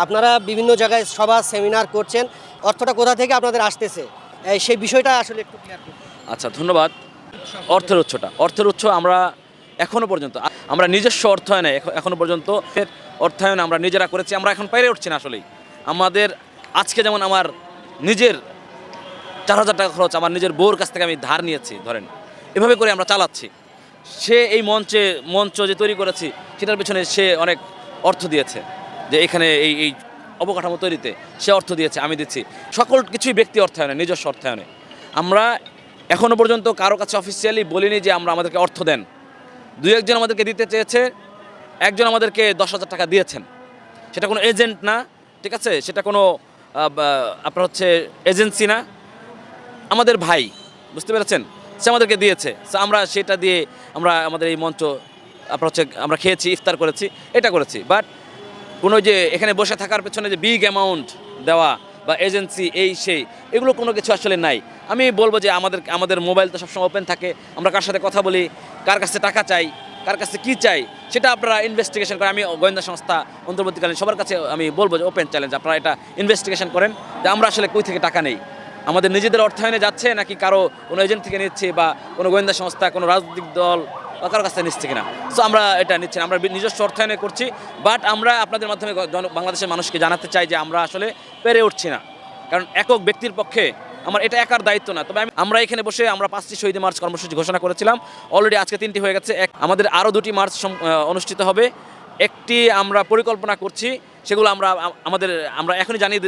আপনারা বিভিন্ন জায়গায় সভা সেমিনার করছেন। অর্থটা কোথা থেকে আপনাদের আসতেছে? সেই বিষয়টা আসলে একটু আচ্ছা ধন্যবাদ। অর্থের উৎসটা। অর্থের উৎস আমরা এখনও পর্যন্ত, আমরা নিজস্ব অর্থায়নে এখ- এখনও পর্যন্ত অর্থায়নে আমরা নিজেরা করেছি। আমরা এখন পেরে উঠছি না আসলেই। আমাদের আজকে যেমন আমার নিজের চার হাজার টাকা খরচ, আমার নিজের বউর কাছ থেকে আমি ধার নিয়েছি, ধরেন। এভাবে করে আমরা চালাচ্ছি। সে এই মঞ্চে, মঞ্চ যে তৈরি করেছি, সেটার পেছনে সে অনেক অর্থ দিয়েছে। যে এখানে এই এই অবকাঠামো তৈরিতে সে অর্থ দিয়েছে, আমি দিচ্ছি। সকল কিছুই ব্যক্তি অর্থায়নে, নিজস্ব অর্থায়নে। আমরা এখনও পর্যন্ত কারও কাছে অফিসিয়ালি বলিনি যে আমরা আমাদেরকে অর্থ দেন। দুই একজন আমাদেরকে দিতে চেয়েছে, একজন আমাদেরকে দশ হাজার টাকা দিয়েছেন। সেটা কোনো এজেন্ট না, ঠিক আছে? সেটা কোনো আপনার হচ্ছে এজেন্সি না। আমাদের ভাই, বুঝতে পেরেছেন? সে আমাদেরকে দিয়েছে। আমরা সেটা দিয়ে আমরা আমাদের এই মঞ্চ, আপনার হচ্ছে আমরা খেয়েছি, ইফতার করেছি, এটা করেছি। বাট কোনো যে এখানে বসে থাকার পেছনে যে বিগ অ্যামাউন্ট দেওয়া বা এজেন্সি এই সেই, এগুলো কোনো কিছু আসলে নাই। আমি বলব যে আমাদের আমাদের মোবাইল তো সবসময় ওপেন থাকে। আমরা কার সাথে কথা বলি, কার কাছে টাকা চাই, কার কাছে কি চাই, সেটা আপনারা ইনভেস্টিগেশন করেন আমি গোয়েন্দা সংস্থা অন্তর্বর্তীকালীন সবার কাছে আমি বলব যে ওপেন চ্যালেঞ্জ আপনারা এটা ইনভেস্টিগেশন করেন যে আমরা আসলে কই থেকে টাকা নেই। আমাদের নিজেদের অর্থায়নে যাচ্ছে নাকি কারও কোনো এজেন্ট থেকে নিচ্ছে বা কোনো গোয়েন্দা সংস্থা, কোনো রাজনৈতিক দল বা কারোর কাছ থেকে নিচ্ছে কিনা। সো আমরা এটা নিচ্ছি। আমরা নিজস্ব অর্থায়নে করছি বাট আমরা আপনাদের মাধ্যমে বাংলাদেশের মানুষকে জানাতে চাই যে আমরা আসলে পেরে উঠছি না। কারণ একক ব্যক্তির পক্ষে আমার এটা একার দায়িত্ব না। তবে আমি আমরা এখানে বসে আমরা পাঁচটি শহীদ মার্চ কর্মসূচি ঘোষণা করেছিলাম। অলরেডি আজকে তিনটি হয়ে গেছে। এক আমাদের আরও দুটি মার্চ অনুষ্ঠিত হবে। একটি আমরা পরিকল্পনা করছি সেগুলো আমরা, আমাদের, আমরা এখনই জানিয়ে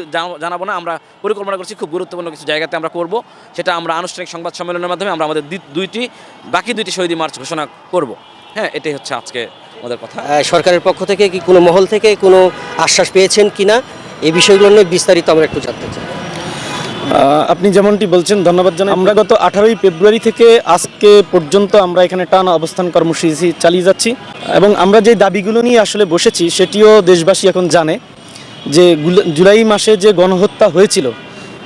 জানাব না। আমরা পরিকল্পনা করছি খুব গুরুত্বপূর্ণ কিছু জায়গাতে আমরা করব। সেটা আমরা আনুষ্ঠানিক সংবাদ সম্মেলনের মাধ্যমে আমরা আমাদের দুইটি, বাকি দুইটি শহীদ মার্চ ঘোষণা করব। হ্যাঁ এটাই হচ্ছে আজকে আমাদের কথা। সরকারের পক্ষ থেকে কি কোনো মহল থেকে কোনো আশ্বাস পেয়েছেন কিনা? এই বিষয়গুলো নিয়ে বিস্তারিত আমরা একটু জানতে চাই। আপনি যেমনটি বলছেন, ধন্যবাদ জানাই। আমরা গত আঠারোই ফেব্রুয়ারি থেকে আজকে পর্যন্ত আমরা এখানে টানা অবস্থান কর্মসূচি চালিয়ে যাচ্ছি এবং আমরা যে দাবিগুলো নিয়ে আসলে বসেছি, সেটিও দেশবাসী এখন জানে যে জুলাই মাসে যে গণহত্যা হয়েছিল,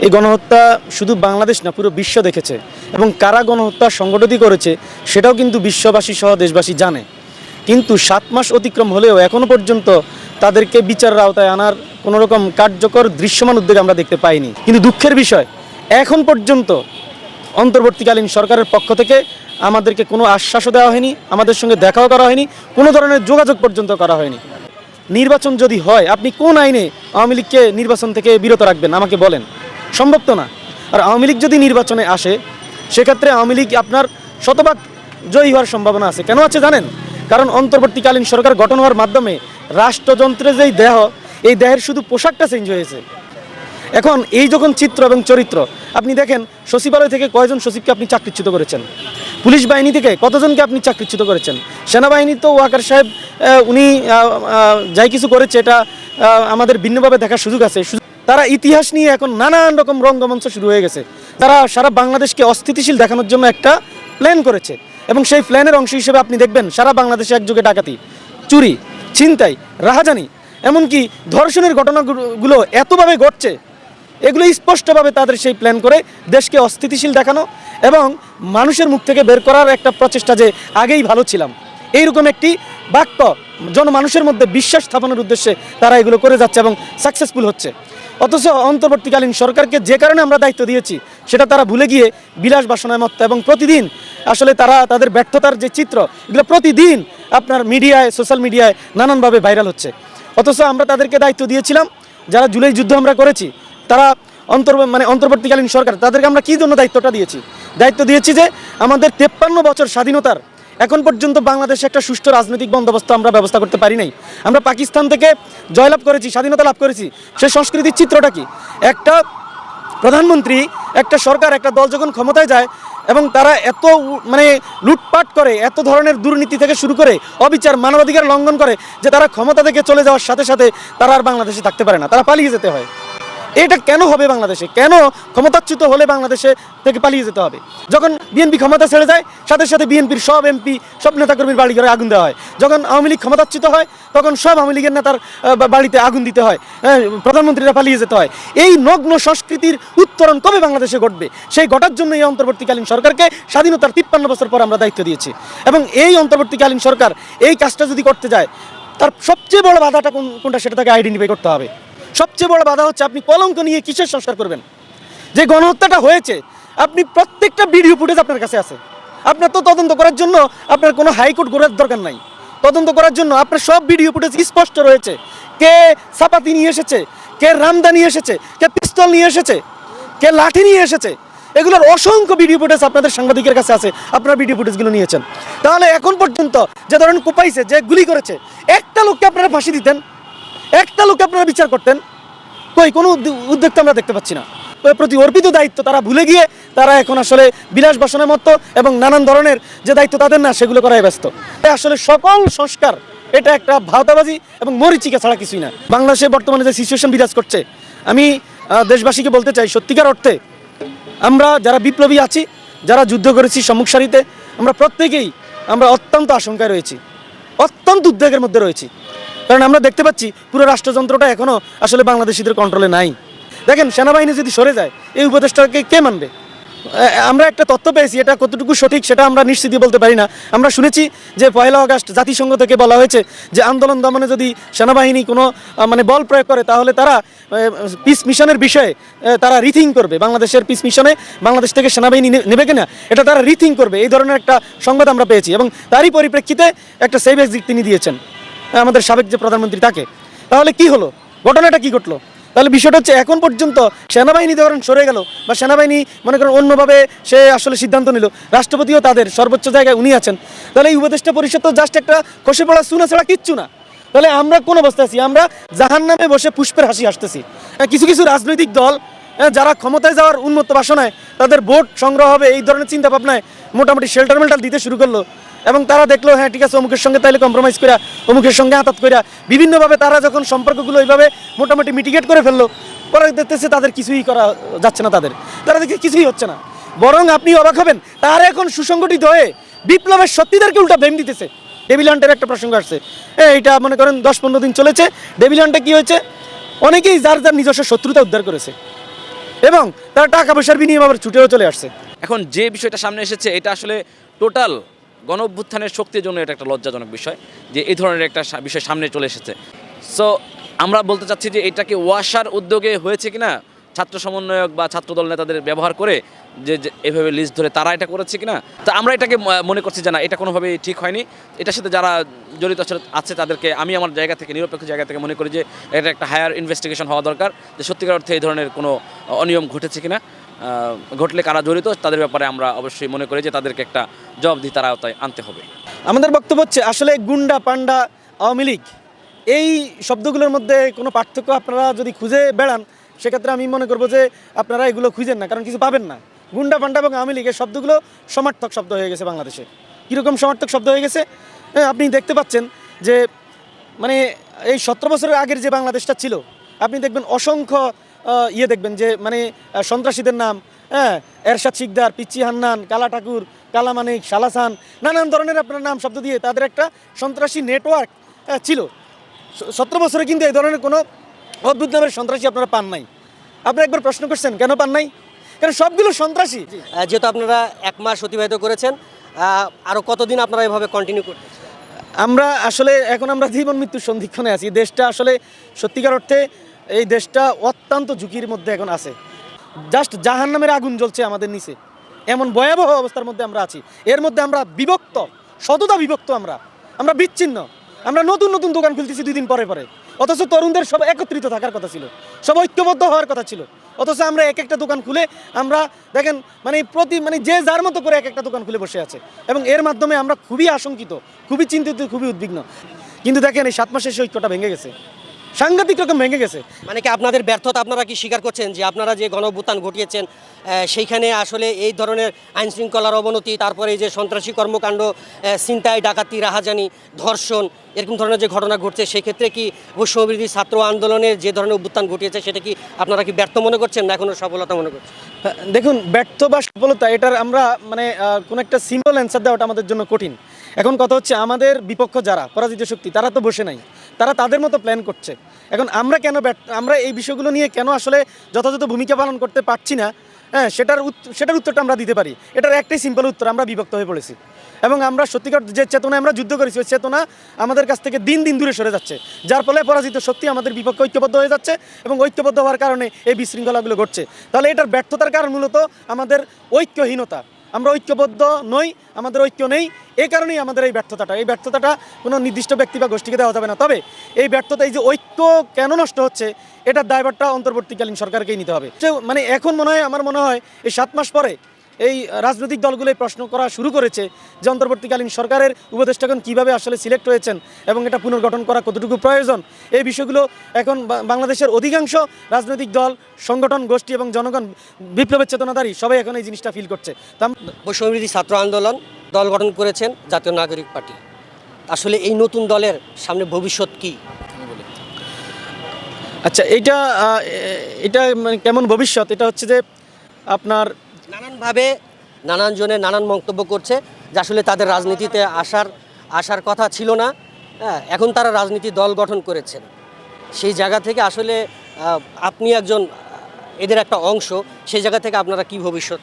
এই গণহত্যা শুধু বাংলাদেশ না, পুরো বিশ্ব দেখেছে এবং কারা গণহত্যা সংগঠিত করেছে, সেটাও কিন্তু বিশ্ববাসী সহ দেশবাসী জানে। কিন্তু সাত মাস অতিক্রম হলেও এখনও পর্যন্ত তাদেরকে বিচারের আওতায় আনার কোনো রকম কার্যকর দৃশ্যমান উদ্যোগ আমরা দেখতে পাইনি। কিন্তু দুঃখের বিষয়, এখন পর্যন্ত অন্তর্বর্তীকালীন সরকারের পক্ষ থেকে আমাদেরকে কোনো আশ্বাসও দেওয়া হয়নি, আমাদের সঙ্গে দেখাও করা হয়নি, কোনো ধরনের যোগাযোগ পর্যন্ত করা হয়নি। নির্বাচন যদি হয়, আপনি কোন আইনে আওয়ামী লীগকে নির্বাচন থেকে বিরত রাখবেন? আমাকে বলেন। সম্ভব তো না। আর আওয়ামী লীগ যদি নির্বাচনে আসে, সেক্ষেত্রে আওয়ামী লীগ আপনার শতভাগ জয়ী হওয়ার সম্ভাবনা আছে। কেন আছে জানেন? কারণ অন্তর্বর্তীকালীন সরকার গঠন হওয়ার মাধ্যমে রাষ্ট্রযন্ত্রের যেই দেহ, এই দেহের শুধু পোশাকটা চেঞ্জ হয়েছে। এখন এই যখন চিত্র এবং চরিত্র, আপনি দেখেন, সচিবালয় থেকে কয়জন সচিবকে আপনি চাকরিচ্যুত করেছেন? পুলিশ বাহিনী থেকে কতজনকে আপনি চাকরিচ্যুত করেছেন? সেনাবাহিনী তো ওয়াকার সাহেব উনি যাই কিছু করেছে, এটা আমাদের ভিন্নভাবে দেখার সুযোগ আছে। তারা ইতিহাস নিয়ে এখন নানান রকম রঙ্গমঞ্চ শুরু হয়ে গেছে। তারা সারা বাংলাদেশকে অস্থিতিশীল দেখানোর জন্য একটা প্ল্যান করেছে। এবং সেই প্ল্যানের অংশ হিসেবে আপনি দেখবেন, সারা বাংলাদেশে একযোগে ডাকাতি, চুরি ছিনতাই, রাহাজানি, এমনকি ধর্ষণের ঘটনাগুলো এতভাবে ঘটছে, এগুলো স্পষ্টভাবে তাদের সেই প্ল্যান করে দেশকে অস্থিতিশীল দেখানো এবং মানুষের মুখ থেকে বের করার একটা প্রচেষ্টা যে আগেই ভালো ছিলাম। এইরকম একটি বাক্য জনমানুষের মধ্যে বিশ্বাস স্থাপনের উদ্দেশ্যে তারা এগুলো করে যাচ্ছে এবং সাকসেসফুল হচ্ছে। অথচ অন্তর্বর্তীকালীন সরকারকে যে কারণে আমরা দায়িত্ব দিয়েছি, সেটা তারা ভুলে গিয়ে বিলাস বাসনায় মত্ত এবং প্রতিদিন আসলে তারা তাদের ব্যর্থতার যে চিত্র, এগুলো প্রতিদিন আপনার মিডিয়ায়, সোশ্যাল মিডিয়ায় নানানভাবে ভাইরাল হচ্ছে। অথচ আমরা তাদেরকে দায়িত্ব দিয়েছিলাম, যারা জুলাই যুদ্ধ আমরা করেছি, তারা অন্তর মানে অন্তর্বর্তীকালীন সরকার, তাদেরকে আমরা কী জন্য দায়িত্বটা দিয়েছি? দায়িত্ব দিয়েছি যে আমাদের তেপ্পান্ন বছর স্বাধীনতার এখন পর্যন্ত বাংলাদেশে একটা সুষ্ঠু রাজনৈতিক বন্দোবস্ত আমরা ব্যবস্থা করতে পারি নাই। আমরা পাকিস্তান থেকে জয়লাভ করেছি, স্বাধীনতা লাভ করেছি। সেই সংস্কৃতির চিত্রটা কি? একটা প্রধানমন্ত্রী, একটা সরকার, একটা দল যখন ক্ষমতায় যায় এবং তারা এত মানে লুটপাট করে, এত ধরনের দুর্নীতি থেকে শুরু করে, অবিচার, মানবাধিকার লঙ্ঘন করে যে তারা ক্ষমতা থেকে চলে যাওয়ার সাথে সাথে তারা আর বাংলাদেশে থাকতে পারে না। তারা পালিয়ে যেতে হয়। এটা কেন হবে বাংলাদেশে? কেন ক্ষমতাচ্যুত হলে বাংলাদেশে থেকে পালিয়ে যেতে হবে? যখন বিএনপি ক্ষমতা ছেড়ে যায় সাথে সাথে বিএনপির সব এমপি সব নেতাকর্মীর বাড়ি ঘরে আগুন দেওয়া হয়। যখন আওয়ামী লীগ ক্ষমতাচ্যুত হয় তখন সব আওয়ামী লীগের নেতার বাড়িতে আগুন দিতে হয়। হ্যাঁ, প্রধানমন্ত্রীরা পালিয়ে যেতে হয়। এই নগ্ন সংস্কৃতির উত্তরণ কবে বাংলাদেশে ঘটবে? সেই ঘটার জন্য এই অন্তর্বর্তীকালীন সরকারকে স্বাধীনতার তিপ্পান্ন বছর পর আমরা দায়িত্ব দিয়েছি। এবং এই অন্তর্বর্তীকালীন সরকার এই কাজটা যদি করতে যায় তার সবচেয়ে বড় বাধাটা কোন কোনটা? সেটা তাকে আইডেন্টিফাই করতে হবে। সবচেয়ে বড় বাধা হচ্ছে আপনি কলঙ্ক নিয়ে কিসের সংস্কার করবেন? যে গণহত্যাটা হয়েছে, আপনি প্রত্যেকটা ভিডিও ফুটেজ আপনার কাছে আছে। আপনার তো তদন্ত করার জন্য আপনার কোনো হাইকোর্ট গড়ার দরকার নাই। তদন্ত করার জন্য আপনার সব ভিডিও ফুটেজ স্পষ্ট রয়েছে। কে চাপাতি নিয়ে এসেছে, কে রামদা নিয়ে এসেছে, কে পিস্তল নিয়ে এসেছে, কে লাঠি নিয়ে এসেছে, এগুলোর অসংখ্য ভিডিও ফুটেজ আপনাদের সাংবাদিকের কাছে আছে, আপনারা ভিডিও ফুটেজগুলো নিয়েছেন। তাহলে এখন পর্যন্ত যে ধরেন কোপাইছে, যে গুলি করেছে, একটা লোককে আপনারা ফাঁসি দিতেন? একটা লোক আপনারা বিচার করতেন, কই, কোনো উদ্য- উদ্যোগ তো আমরা দেখতে পাচ্ছি না। প্রতি অর্পিত দায়িত্ব তারা ভুলে গিয়ে তারা এখন আসলে বিলাস বাসনের মতো এবং নানান ধরনের যে দায়িত্ব তাদের না, সেগুলো করায় ব্যস্ত। তাই আসলে সকল সংস্কার, এটা একটা ভাওতাবাজি এবং মরিচিকা ছাড়া কিছুই না। বাংলাদেশে বর্তমানে যে সিচুয়েশন বিরাজ করছে, আমি দেশবাসীকে বলতে চাই সত্যিকার অর্থে, আমরা যারা বিপ্লবী আছি, যারা যুদ্ধ করেছি সম্মুখ সারিতে, আমরা প্রত্যেকেই আমরা অত্যন্ত আশঙ্কায় রয়েছি, অত্যন্ত উদ্বেগের মধ্যে রয়েছি। কারণ আমরা দেখতে পাচ্ছি পুরো রাষ্ট্রযন্ত্রটা এখনও আসলে বাংলাদেশিদের কন্ট্রোলে নাই। দেখেন, সেনাবাহিনী যদি সরে যায়, এই উপদেশটাকে কে মানবে? আমরা একটা তথ্য পেয়েছি, এটা কতটুকু সঠিক সেটা আমরা নিশ্চিত বলতে পারি না। আমরা শুনেছি যে পয়লা আগস্ট জাতিসংঘ থেকে বলা হয়েছে যে আন্দোলন দমনে যদি সেনাবাহিনী কোনো মানে বল প্রয়োগ করে, তাহলে তারা পিস মিশনের বিষয়ে তারা রিথিং করবে। বাংলাদেশের পিস মিশনে বাংলাদেশ থেকে সেনাবাহিনী নেবে কিনা, এটা তারা রিথিং করবে। এই ধরনের একটা সংবাদ আমরা পেয়েছি এবং তারই পরিপ্রেক্ষিতে একটা সেভ এক্সিট তিনি দিয়েছেন। আমাদের সাবেক যে প্রধানমন্ত্রী তাকে। তাহলে কি হলো? ঘটনাটা কি ঘটলো? তাহলে বিষয়টা হচ্ছে এখন পর্যন্ত সেনাবাহিনী ধরেন সরে গেল বা সেনাবাহিনী মনে করেন অন্যভাবে সে আসলে সিদ্ধান্ত নিল। রাষ্ট্রপতিও তাদের সর্বোচ্চ জায়গায় উনি আছেন। তাহলে এই উপদেষ্টা পরিষদ তো জাস্ট একটা খসে পড়া সুনা ছাড়া কিচ্ছু না। তাহলে আমরা কোন অবস্থায় আছি? আমরা জাহান নামে বসে পুষ্পের হাসি হাসতেছি। আহ, কিছু কিছু রাজনৈতিক দল যারা ক্ষমতায় যাওয়ার উন্মত্ত বাসনায় তাদের ভোট সংগ্রহ হবে এই ধরনের চিন্তা ভাবনায় মোটামুটি শেল্টার মেল্টার দিতে শুরু করল। এবং তারা দেখল হ্যাঁ ঠিক আছে, অমুকের সঙ্গে তাইলে কম্প্রোমাইজ করা অমুকের সঙ্গে আতাত করে বিভিন্নভাবে তারা যখন সম্পর্কগুলো ওইভাবে মোটামুটি মিটিগেট করে ফেলল, পরে দেখতেছে তাদের কিছুই করা যাচ্ছে না তাদের। তারা দেখছে কিছুই হচ্ছে না। বরং আপনি অবাক হবেন, তারা এখন সুসংগঠিত হয়ে বিপ্লবের সত্যিদেরকে উল্টা ভেঙে দিতেছে। ডেভিল্যান্ডের একটা প্রসঙ্গ আসছে। হ্যাঁ এটা মনে করেন দশ পনেরো দিন চলেছে। ডেভিল্যান্ডে কি হয়েছে? অনেকেই যার যার নিজস্ব শত্রুতা উদ্ধার করেছে। এবং তারা টাকা পয়সার বিনিময়ে আবার ছুটেও চলে আসছে। এখন যে বিষয়টা সামনে এসেছে, এটা আসলে টোটাল গণ অভ্যুত্থানের শক্তির জন্য এটা একটা লজ্জাজনক বিষয় যে এই ধরনের একটা বিষয় সামনে চলে এসেছে। সো আমরা বলতে চাচ্ছি যে এটাকে ওয়াসার উদ্যোগে হয়েছে কিনা, ছাত্র সমন্বয়ক বা ছাত্রদল নেতাদের ব্যবহার করে যে এভাবে লিস্ট ধরে তারা এটা করেছে কিনা। তা আমরা এটাকে মনে করছি যে না, এটা কোনোভাবেই ঠিক হয়নি। এটার সাথে যারা জড়িত আছে- তাদেরকে আমি আমার জায়গা থেকে, নিরপেক্ষ জায়গা থেকে মনে করি যে এটা একটা হায়ার ইনভেস্টিগেশন হওয়া দরকার, যে সত্যিকার অর্থে এই ধরনের কোনো অনিয়ম ঘটেছে কিনা। ঘটলে কারা জড়িত, তাদের ব্যাপারে আমরা অবশ্যই মনে করি যে তাদেরকে একটা জবাবদিহিতার আওতায় আনতে হবে। আমাদের বক্তব্য হচ্ছে, আসলে গুন্ডা পান্ডা আওয়ামী লীগ, এই শব্দগুলোর মধ্যে কোনো পার্থক্য আপনারা যদি খুঁজে বেড়ান, সেক্ষেত্রে আমি মনে করব যে আপনারা এগুলো খুঁজেন না, কারণ কিছু পাবেন না। গুন্ডা পান্ডা এবং আওয়ামী লীগের শব্দগুলো সমার্থক শব্দ হয়ে গেছে বাংলাদেশে। কীরকম সমার্থক শব্দ হয়ে গেছে? আপনি দেখতে পাচ্ছেন যে মানে এই সতেরো বছরের আগের যে বাংলাদেশটা ছিল, আপনি দেখবেন অসংখ্য ইয়ে দেখবেন যে মানে সন্ত্রাসীদের নাম হ্যাঁ এরশাদ শিকদার পিচ্চি হান্নান কালা ঠাকুর কালা মানিক সালাসান নানান ধরনের আপনার নাম শব্দ দিয়ে তাদের একটা সন্ত্রাসী নেটওয়ার্ক ছিল। সতেরো বছরে কিন্তু এই ধরনের কোনো অদ্ভুত নামের সন্ত্রাসী আপনারা পান নাই। আপনি একবার প্রশ্ন করছেন কেন পান নাই? কারণ সবগুলো সন্ত্রাসী? যেহেতু আপনারা এক মাস অতিবাহিত করেছেন আরও কতদিন আপনারা এভাবে কন্টিনিউ করতে আমরা আসলে এখন আমরা জীবন মৃত্যুর সন্ধিক্ষণে আছি। দেশটা আসলে সত্যিকার অর্থে এই দেশটা অত্যন্ত ঝুঁকির মধ্যে এখন আছে। জাস্ট জাহান নামের আগুন জ্বলছে আমাদের নিচে। এমন ভয়াবহ অবস্থার মধ্যে আমরা আছি। এর মধ্যে আমরা বিভক্ত শততা বিভক্ত আমরা। আমরা বিচ্ছিন্ন। আমরা নতুন নতুন দোকান খুলতেছি দুই দিন পরে পরে। অথচ তরুণদের সব একত্রিত থাকার কথা ছিল। সব ঐক্যবদ্ধ হওয়ার কথা ছিল। অথচ আমরা এক একটা দোকান খুলে আমরা দেখেন মানে প্রতি মানে যে যার মতো করে এক একটা দোকান খুলে বসে আছে। এবং এর মাধ্যমে আমরা খুবই আশঙ্কিত, খুবই চিন্তিত, খুবই উদ্বিগ্ন। কিন্তু দেখেন এই সাত মাসের সেই ঐক্যটা ভেঙে গেছে। সাংঘাতিক রকম ভেঙে গেছে। মানে কি আপনাদের ব্যর্থতা আপনারা কি স্বীকার করছেন যে আপনারা যে গণভূতান ঘটিয়েছেন সেইখানে আসলে এই ধরনের আইন শৃঙ্খলার অবনতি তারপরে এই যে সন্ত্রাসী কর্মকাণ্ড ছিনতাই ডাকাতি রাহাজানি ধর্ষণ এরকম ধরনের যে ঘটনা ঘটছে সেই ক্ষেত্রে কি বৈষম্যবিরোধী ছাত্র আন্দোলনের যে ধরনের অভ্যুত্থান ঘটিয়েছে সেটা কি আপনারা কি ব্যর্থ মনে করছেন না এখনও সফলতা মনে করছেন? দেখুন ব্যর্থ বা সফলতা এটার আমরা মানে কোনো একটা সিম্পল অ্যান্সার দেওয়াটা আমাদের জন্য কঠিন। এখন কথা হচ্ছে আমাদের বিপক্ষ যারা, পরাজিত শক্তি, তারা তো বসে নাই। তারা তাদের মতো প্ল্যান করছে। এখন আমরা কেন আমরা এই বিষয়গুলো নিয়ে কেন আসলে যথাযথ ভূমিকা পালন করতে পারছি না হ্যাঁ সেটার সেটার উত্তরটা আমরা দিতে পারি। এটার একটাই সিম্পল উত্তর, আমরা বিভক্ত হয়ে পড়েছি। এবং আমরা সত্যিকার যে চেতনায় আমরা যুদ্ধ করেছি, ওই চেতনা আমাদের কাছ থেকে দিন দিন দূরে সরে যাচ্ছে। যার ফলে পরাজিত শক্তি আমাদের বিপক্ষে ঐক্যবদ্ধ হয়ে যাচ্ছে এবং ঐক্যবদ্ধ হওয়ার কারণে এই বিশৃঙ্খলাগুলো ঘটছে। তাহলে এটার ব্যর্থতার কারণ মূলত আমাদের ঐক্যহীনতা। আমরা ঐক্যবদ্ধ নই, আমাদের ঐক্য নেই। এই কারণেই আমাদের এই ব্যর্থতাটা। এই ব্যর্থতাটা কোনো নির্দিষ্ট ব্যক্তি বা গোষ্ঠীকে দেওয়া যাবে না। তবে এই ব্যর্থতা, এই যে ঐক্য কেন নষ্ট হচ্ছে, এটার দায়ভারটা অন্তর্বর্তীকালীন সরকারকেই নিতে হবে। মানে এখন মনে হয়, আমার মনে হয়, এই সাত মাস পরে এই রাজনৈতিক দলগুলো এই প্রশ্ন করা শুরু করেছে যে অন্তর্বর্তীকালীন সরকারের উপদেষ্টাগণ কীভাবে আসলে সিলেক্ট হয়েছেন এবং এটা পুনর্গঠন করা কতটুকু প্রয়োজন? এই বিষয়গুলো এখন বাংলাদেশের অধিকাংশ রাজনৈতিক দল সংগঠন গোষ্ঠী এবং জনগণ বিপ্লবের চেতনাধারী সবাই এখন এই জিনিসটা ফিল করছে। বৈষম্যবিরোধী ছাত্র আন্দোলন দল গঠন করেছেন জাতীয় নাগরিক পার্টি। আসলে এই নতুন দলের সামনে ভবিষ্যৎ কি? আচ্ছা এইটা আহ, এ- এটা মানে কেমন ভবিষ্যৎ? এটা হচ্ছে যে আপনার নানানভাবে নানান জনে নানান মন্তব্য করছে, যে আসলে তাদের রাজনীতিতে আসার আসার কথা ছিল না। হ্যাঁ এখন তারা রাজনীতি দল গঠন করেছেন। সেই জায়গা থেকে আসলে আপনি একজন, এদের একটা অংশ, সেই জায়গা থেকে আপনারা কি ভবিষ্যৎ?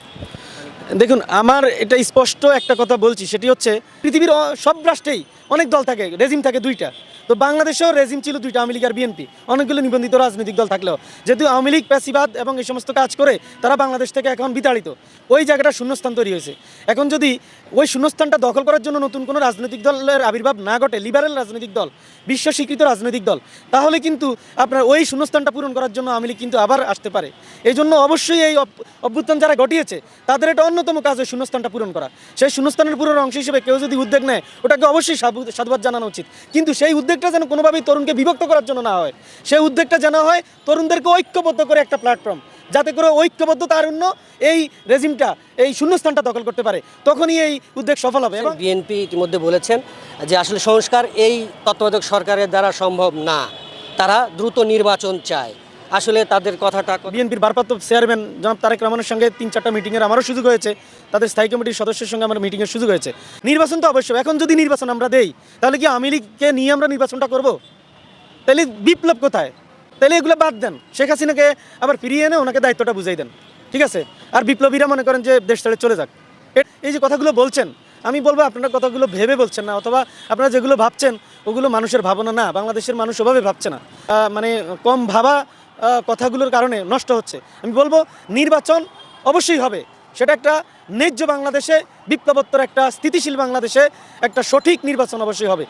দেখুন, আমার এটা স্পষ্ট একটা কথা বলছি, সেটি হচ্ছে পৃথিবীর সব রাষ্ট্রেই অনেক দল থাকে, রেজিম থাকে দুইটা। তো বাংলাদেশেও রেজিম ছিল দুইটা, আওয়ামী লীগ আর বিএনপি অনেকগুলো নিবন্ধিত রাজনৈতিক দল থাকলেও। যেহেতু আওয়ামী লীগ প্যাসিবাদ এবং এই সমস্ত কাজ করে, তারা বাংলাদেশ থেকে এখন বিতাড়িত। ওই জায়গাটা শূন্যস্থান তৈরি হয়েছে। এখন যদি ওই শূন্যস্থানটা দখল করার জন্য নতুন কোনো রাজনৈতিক দলের আবির্ভাব না ঘটে লিবারেল রাজনৈতিক দল বিশ্ব স্বীকৃত রাজনৈতিক দল, তাহলে কিন্তু আপনার ওই শূন্যস্থানটা পূরণ করার জন্য আওয়ামী কিন্তু আবার আসতে পারে। এই জন্য অবশ্যই এই অভ্যুত্থান যারা ঘটিয়েছে, তাদের এটা অন্যতম কাজ ওই শূন্যস্থানটা পূরণ করা। সেই শূন্যস্থানের পূরণ অংশ হিসেবে কেউ যদি উদ্যোগ নেয়, ওটাকে অবশ্যই সাধুবাদ জানানো উচিত। কিন্তু সেই উদ্যোগটা যেন কোনোভাবেই তরুণকে বিভক্ত করার জন্য না হয়। সেই উদ্যোগটা যেন হয় তরুণদেরকে ঐক্যবদ্ধ করে একটা প্ল্যাটফর্ম যাতে করে ঐক্যবদ্ধ তার অন্য এই রেজিমটা এই শূন্যস্থানটা দখল করতে পারে। তখনই এই উদ্যোগ সফল হবে এবং বিএনপি ইতিমধ্যে বলেছেন যে আসলে সংস্কার এই তত্ত্বাবধায়ক সরকারের দ্বারা সম্ভব না। তারা দ্রুত নির্বাচন চায়। আসলে তাদের কথাটা বিএনপির ভারপ্রাপ্ত চেয়ারম্যান জনাব তারেক রহমানের সঙ্গে তিন চারটা মিটিংয়ের আমারও সুযোগ হয়েছে। তাদের স্থায়ী কমিটির সদস্যের সঙ্গে আমার মিটিংয়ের সুযোগ হয়েছে। নির্বাচন তো অবশ্যই। এখন যদি নির্বাচন আমরা দেই, তাহলে কি আওয়ামী লীগকে নিয়ে আমরা নির্বাচনটা করব? তাহলে বিপ্লব কোথায়? তাহলে এগুলো বাদ দেন। শেখ হাসিনাকে আবার ফিরিয়ে এনে ওনাকে দায়িত্বটা বুঝাই দেন। ঠিক আছে? আর বিপ্লবীরা মনে করেন যে দেশ ছেড়ে চলে যাক। এই যে কথাগুলো বলছেন, আমি বলব আপনারা কথাগুলো ভেবে বলছেন না, অথবা আপনারা যেগুলো ভাবছেন, ওগুলো মানুষের ভাবনা না। বাংলাদেশের মানুষ ওভাবে ভাবছে না। মানে কম ভাবা কথাগুলোর কারণে নষ্ট হচ্ছে। আমি বলব, নির্বাচন অবশ্যই হবে। সেটা একটা ন্যায্য বাংলাদেশে, বিপ্লবোত্তর একটা স্থিতিশীল বাংলাদেশে একটা সঠিক নির্বাচন অবশ্যই হবে।